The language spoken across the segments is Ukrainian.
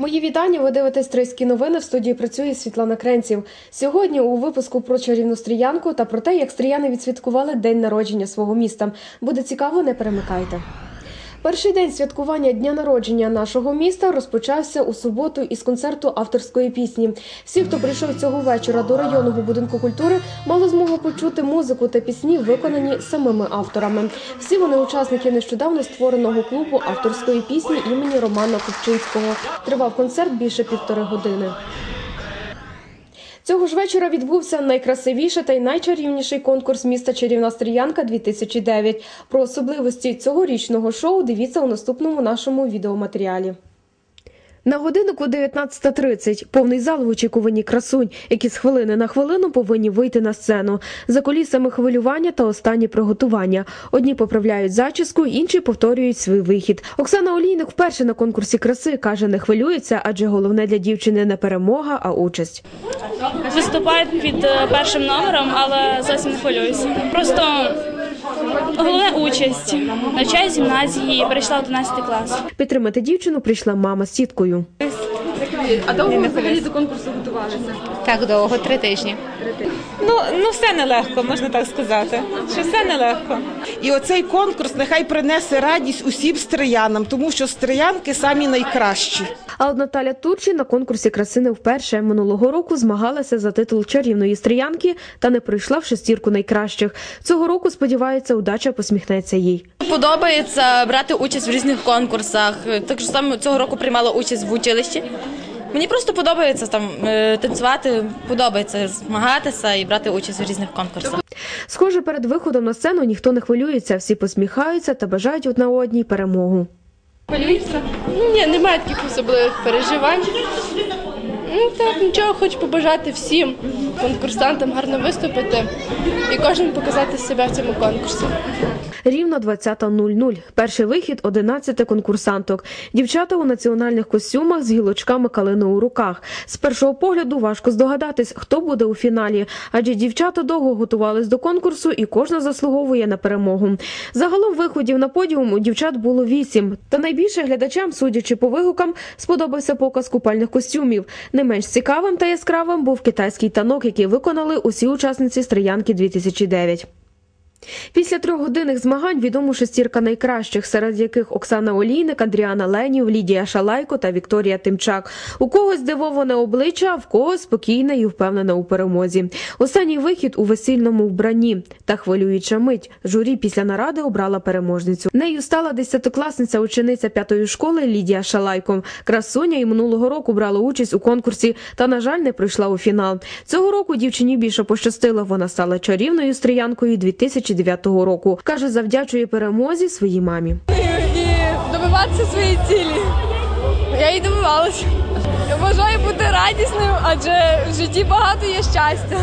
Мої вітання. Ви дивитесь «Трийські новини. В студії працює Світлана Кренців. Сьогодні у випуску про чарівну стріянку та про те, як стріяни відсвяткували день народження свого міста. Буде цікаво, не перемикайте. Перший день святкування дня народження нашого міста розпочався у суботу із концерту авторської пісні. Всі, хто прийшов цього вечора до районного будинку культури, мали змогу почути музику та пісні, виконані самими авторами. Всі вони учасники нещодавно створеного клубу авторської пісні імені Романа Купчинського. Тривав концерт більше півтори години. Цього ж вечора відбувся найкрасивіший та й найчарівніший конкурс міста Чарівна Стріянка 2009. Про особливості цьогорічного шоу дивіться у наступному нашому відеоматеріалі. На годиннику 19.30 повний зал в очікуванні красунь, які з хвилини на хвилину повинні вийти на сцену. За колісами хвилювання та останні приготування. Одні поправляють зачіску, інші повторюють свій вихід. Оксана Олійник вперше на конкурсі краси каже, не хвилюється, адже головне для дівчини не перемога, а участь. Виступаю під е, першим номером, але зовсім не хвилююся. Просто головне участь. Навчаюсь в гімназії, перейшла в 11 клас. Підтримати дівчину прийшла мама з тіткою. А довго ви взагалі до конкурсу готувалися? Так довго, три тижні. Ну, ну все нелегко, можна так сказати. Що все нелегко. І оцей конкурс нехай принесе радість усім стриянам, тому що стриянки самі найкращі. А от Наталя Турчі на конкурсі краси не вперше минулого року змагалася за титул чарівної стріянки та не прийшла в шестірку найкращих. Цього року сподівається, удача посміхнеться їй. Подобається брати участь в різних конкурсах. Так само цього року приймала участь в училищі. Мені просто подобається там е, танцювати, подобається змагатися і брати участь в різних конкурсах. Схоже, перед виходом на сцену ніхто не хвилюється, всі посміхаються та бажають одна одній перемогу. Ні, немає таких особливих переживань. Ну так, нічого, хочу побажати всім конкурсантам гарно виступити і кожному показати себе в цьому конкурсі. Рівно 20.00. Перший вихід 11 конкурсанток. Дівчата у національних костюмах з гілочками калини у руках. З першого погляду важко здогадатись, хто буде у фіналі, адже дівчата довго готувались до конкурсу і кожна заслуговує на перемогу. Загалом виходів на подіум у дівчат було вісім. Та найбільше глядачам, судячи по вигукам, сподобався показ купальних костюмів. Не менш цікавим та яскравим був китайський танок, який виконали усі учасниці Стріянки 2009. Після трьохгодинних змагань відомо шестірка найкращих, серед яких Оксана Олійник, Андріана Ленів, Лідія Шалайко та Вікторія Тимчак. У когось здивоване обличчя, в когось спокійне і впевнене у перемозі. Останній вихід у весільному вбранні та хвилююча мить. Журі після наради обрала переможницю. Нею стала десятикласниця учениця п'ятої школи Лідія Шалайко. Красуня і минулого року брала участь у конкурсі та, на жаль, не прийшла у фінал. Цього року дівчині більше пощастило. Вона стала чарівною стріянкою 2009 року. каже, завдячує перемозі своїй мамі. І добиватися своєї цілі. Я її добивалася. Я бажаю бути радісним, адже в житті багато є щастя.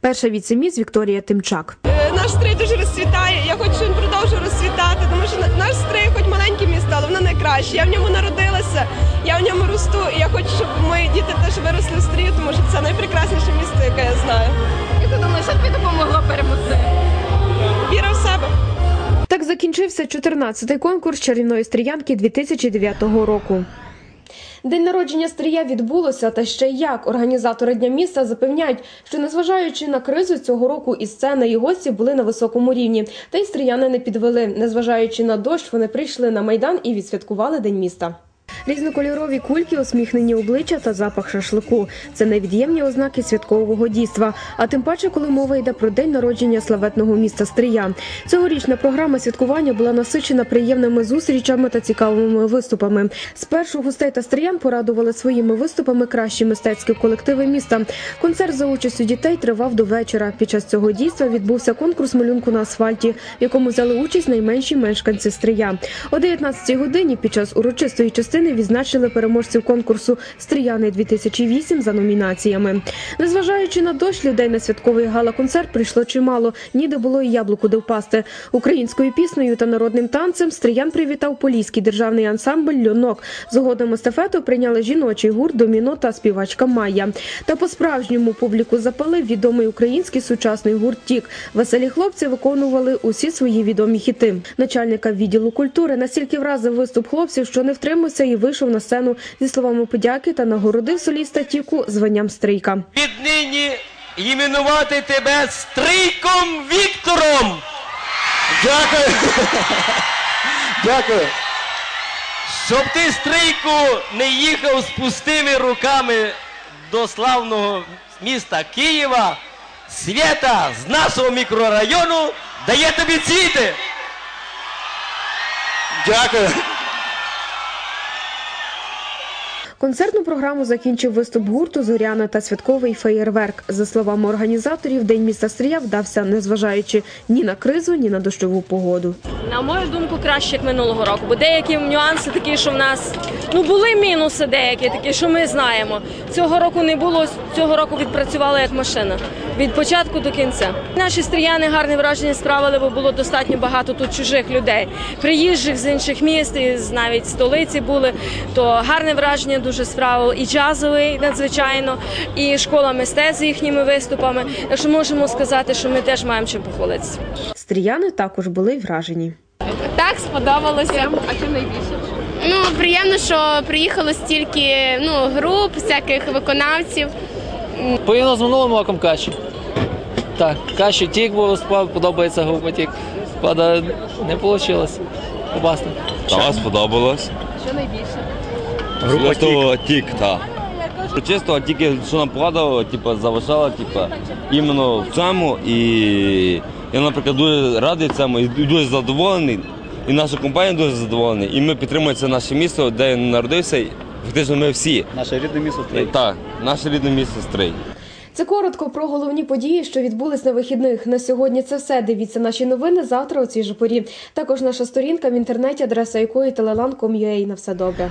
Перша віцеміс Вікторія Тимчак. Е, Наш стрий дуже розцвітає. Я хочу, щоб він продовжував розцвітати, тому що наш стрий, хоч маленьке місто, але воно найкраще. Я в ньому народилася, я в ньому росту, і я хочу, щоб мої діти теж виросли в стрію, тому що це найпрекрасніше місто, яке я знаю. І ти думаєш, що тобі допомогло перемогти? Віра в себе. Так закінчився 14-й конкурс чарівної стріянки 2009 року. День народження стрія відбулося, та ще як організатори дня міста запевняють, що незважаючи на кризу цього року і сцена, і гості були на високому рівні, та й стріяни не підвели. Незважаючи на дощ, вони прийшли на майдан і відсвяткували день міста. Різнокольорові кульки, усміхнені обличчя та запах шашлику це невід'ємні ознаки святкового дійства. А тим паче, коли мова йде про день народження славетного міста Стрия. Цьогорічна програма святкування була насичена приємними зустрічами та цікавими виступами. Спершу гостей та стриян порадували своїми виступами кращі мистецькі колективи міста. Концерт за участю дітей тривав до вечора. Під час цього дійства відбувся конкурс малюнку на асфальті, в якому взяли участь найменші мешканці Стрия. О 19-й годині під час урочистої частини відзначили переможців конкурсу Стрияни 2008 за номінаціями. Незважаючи на дощ, людей на святковий гала-концерт прийшло чимало. Ніде було і яблуку де впасти. Українською піснею та народним танцем Стриян привітав Поліський державний ансамбль Льонок. Згодом естафету прийняли жіночий гурт Доміно та співачка Майя. Та по-справжньому публіку запалив відомий український сучасний гурт Тік. Веселі хлопці виконували усі свої відомі хіти. Начальника відділу культури настільки вразив виступ хлопців, що не втримався і вийшов на сцену зі словами подяки та нагородив соліста Тіку званням стрийка. Віднині іменувати тебе Стрийком Віктором. Дякую. Дякую. Щоб ти, Стрийку, не їхав з пустими руками до славного міста Києва. Свята з нашого мікрорайону дає тобі цвіти. Дякую. Концертну програму закінчив виступ гурту Зоряна та святковий феєрверк. За словами організаторів, день міста Стрія вдався, незважаючи ні на кризу, ні на дощову погоду. На мою думку, краще як минулого року, бо деякі нюанси такі, що в нас ну були мінуси деякі, такі, що ми знаємо. Цього року не було. Цього року відпрацювали як машина від початку до кінця. Наші стріяни гарне враження справили, бо було достатньо багато тут чужих людей, приїжджих з інших міст, і з навіть столиці були. То гарне враження дуже справило. І джазовий надзвичайно, і школа мистецтв з їхніми виступами. Так що можемо сказати, що ми теж маємо чим похвалитися. Стріяни також були вражені. Так, сподобалося. А чим найбільше? Ну, приємно, що приїхало стільки ну, груп, всяких виконавців. Порівняно з минулим роком краще. Так, краще тік був справді подобається група тік. Правда, не вийшло. Побасти. Так, сподобалось. Що найбільше? Група Чисто тік, так. Чисто тільки що нам порадило, типу, заважало, типу, іменно в цьому. І я, наприклад, дуже радий цьому і дуже задоволений. І наша компанія дуже задоволена. І ми підтримуємо це наше місто, де я народився. Фактично ми всі. Наше рідне місто Стрий. Так, наше рідне місто Стрий. Це коротко про головні події, що відбулись на вихідних. На сьогодні це все. Дивіться наші новини завтра у цій же порі. Також наша сторінка в інтернеті, адреса якої telelan.com.ua. На все добре.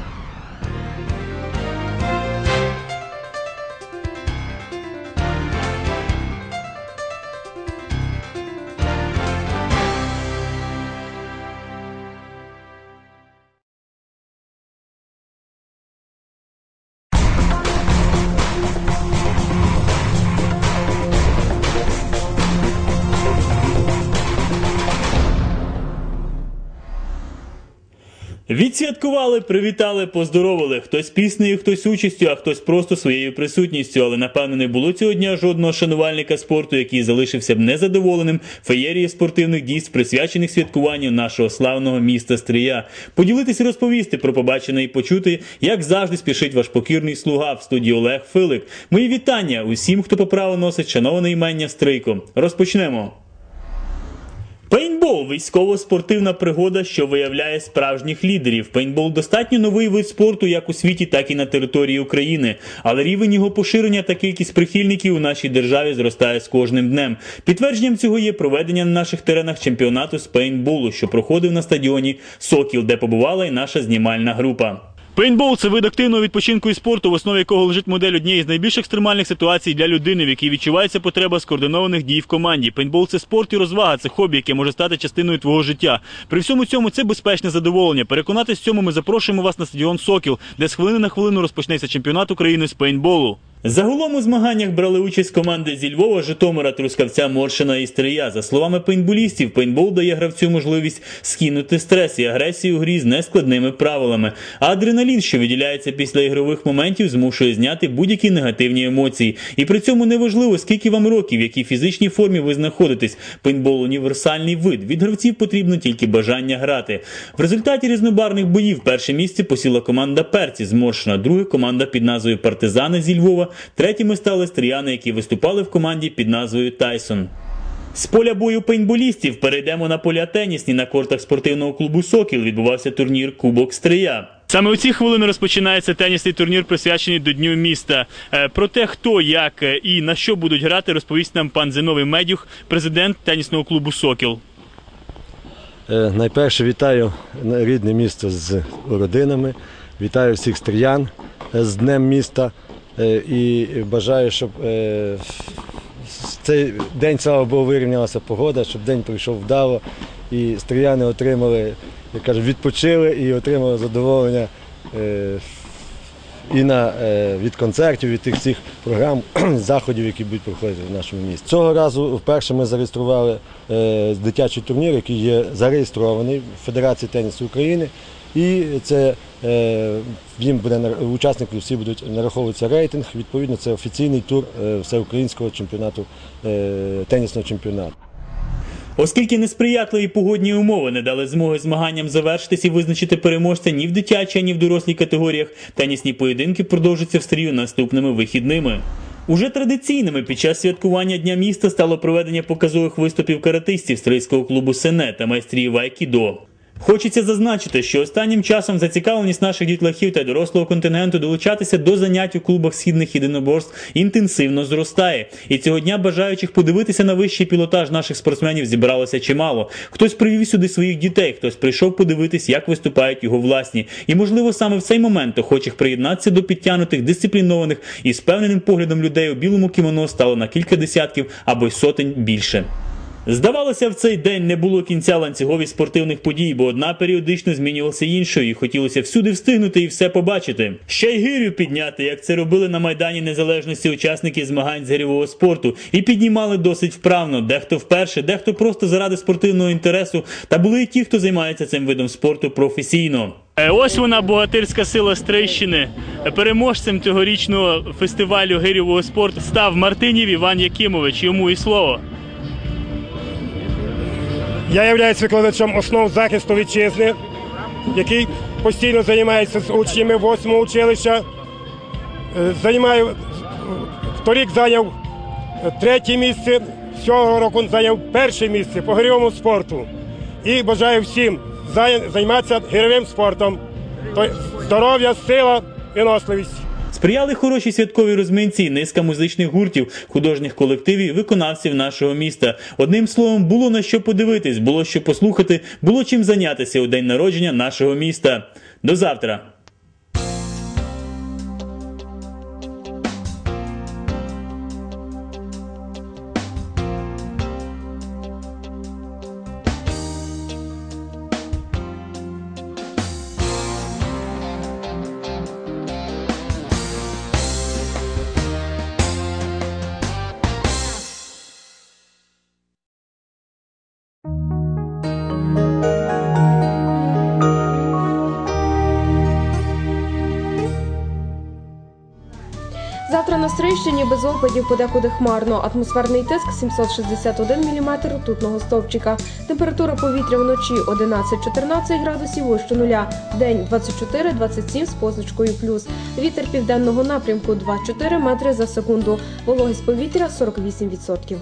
Відсвяткували, привітали, поздоровили. Хтось піснею, хтось участю, а хтось просто своєю присутністю. Але напевно не було цього дня жодного шанувальника спорту, який залишився б незадоволеним феєрії спортивних дійств, присвячених святкуванню нашого славного міста Стрия. Поділитися, і розповісти про побачене і почути, як завжди спішить ваш покірний слуга в студії Олег Филик. Мої вітання усім, хто по праву носить шановане імення Стрийко. Розпочнемо. Пейнтбол – військово-спортивна пригода, що виявляє справжніх лідерів. Пейнтбол – достатньо новий вид спорту як у світі, так і на території України. Але рівень його поширення та кількість прихильників у нашій державі зростає з кожним днем. Підтвердженням цього є проведення на наших теренах чемпіонату з пейнтболу, що проходив на стадіоні Сокіл, де побувала і наша знімальна група. Пейнтбол – це вид активного відпочинку і спорту, в основі якого лежить модель однієї з найбільш екстремальних ситуацій для людини, в якій відчувається потреба скоординованих дій в команді. Пейнтбол – це спорт і розвага, це хобі, яке може стати частиною твого життя. При всьому цьому це безпечне задоволення. Переконатись в цьому ми запрошуємо вас на стадіон Сокіл, де з хвилини на хвилину розпочнеться чемпіонат України з пейнтболу. Загалом у змаганнях брали участь команди зі Львова, Житомира, Трускавця, Моршина і Стрия. За словами пейнтболістів, пейнтбол дає гравцю можливість скинути стрес і агресію у грі з нескладними правилами. А адреналін, що виділяється після ігрових моментів, змушує зняти будь-які негативні емоції. І при цьому неважливо, скільки вам років, в якій фізичній формі ви знаходитесь. Пейнтбол універсальний вид. Від гравців потрібно тільки бажання грати. В результаті різнобарних боїв перше місце посіла команда Перці з Моршина, друге команда під назвою Партизани зі Львова. Третіми стали стріяни, які виступали в команді під назвою Тайсон. З поля бою пейнтболістів перейдемо на поля тенісні на кортах спортивного клубу Сокіл. Відбувався турнір Кубок Стрия. Саме у ці хвилини розпочинається тенісний турнір, присвячений до Дню міста. Е, Про те, хто, як е, і на що будуть грати, розповість нам пан Зиновий Медюх, президент тенісного клубу Сокіл. Е, Найперше вітаю рідне місто з родинами, вітаю всіх стріян з Днем міста і бажаю, щоб е, цей день, слава Богу, вирівнялася погода, щоб день пройшов вдало і стріяни отримали, як кажуть, відпочили і отримали задоволення е, і на, е, від концертів, від тих всіх програм, заходів, які будуть проходити в нашому місті. Цього разу вперше ми зареєстрували е, дитячий турнір, який є зареєстрований в Федерації тенісу України. І це е, їм буде учасників всі будуть нараховуватися рейтинг. Відповідно, це офіційний тур е, всеукраїнського чемпіонату е, тенісного чемпіонату. Оскільки несприятливі погодні умови не дали змоги змаганням завершитись і визначити переможця ні в дитячій, ні в дорослій категоріях, тенісні поєдинки продовжаться в стрію наступними вихідними. Уже традиційними під час святкування Дня міста стало проведення показових виступів каратистів стрийського клубу Сене та майстрів Айкідо. Хочеться зазначити, що останнім часом зацікавленість наших дітлахів та дорослого континенту долучатися до занять у клубах східних єдиноборств інтенсивно зростає. І цього дня бажаючих подивитися на вищий пілотаж наших спортсменів зібралося чимало. Хтось привів сюди своїх дітей, хтось прийшов подивитись, як виступають його власні. І можливо саме в цей момент охочих приєднатися до підтягнутих, дисциплінованих і з певненим поглядом людей у білому кімоно стало на кілька десятків або й сотень більше. Здавалося, в цей день не було кінця ланцюгові спортивних подій, бо одна періодично змінювалася іншою, і хотілося всюди встигнути і все побачити. Ще й гирю підняти, як це робили на Майдані Незалежності учасники змагань з гирьового спорту, і піднімали досить вправно, дехто вперше, дехто просто заради спортивного інтересу, та були і ті, хто займається цим видом спорту професійно. Е, Ось вона богатирська сила Стрийщини. Переможцем цьогорічного фестивалю гирьового спорту став Мартинів Іван Якимович. Йому і слово. Я являюсь викладачем основ захисту вітчизни, який постійно займається з учнями 8 училища. Е, Займаю торік зайняв е, третє місце, цього року зайняв перше місце по гирьовому спорту. І бажаю всім займатися гирьовим спортом. Здоров'я, сила, виносливість. Сприяли хорошій святкові розминці, низка музичних гуртів, художніх колективів, виконавців нашого міста. Одним словом, було на що подивитись, було що послухати, було чим зайнятися у день народження нашого міста. До завтра. Стрийщині без опадів подекуди хмарно. Атмосферний тиск 761 мм ртутного стовпчика. Температура повітря вночі 11-14 градусів вище нуля. День 24-27 з позначкою плюс. Вітер південного напрямку 2-4 метри за секунду. Вологість повітря 48%.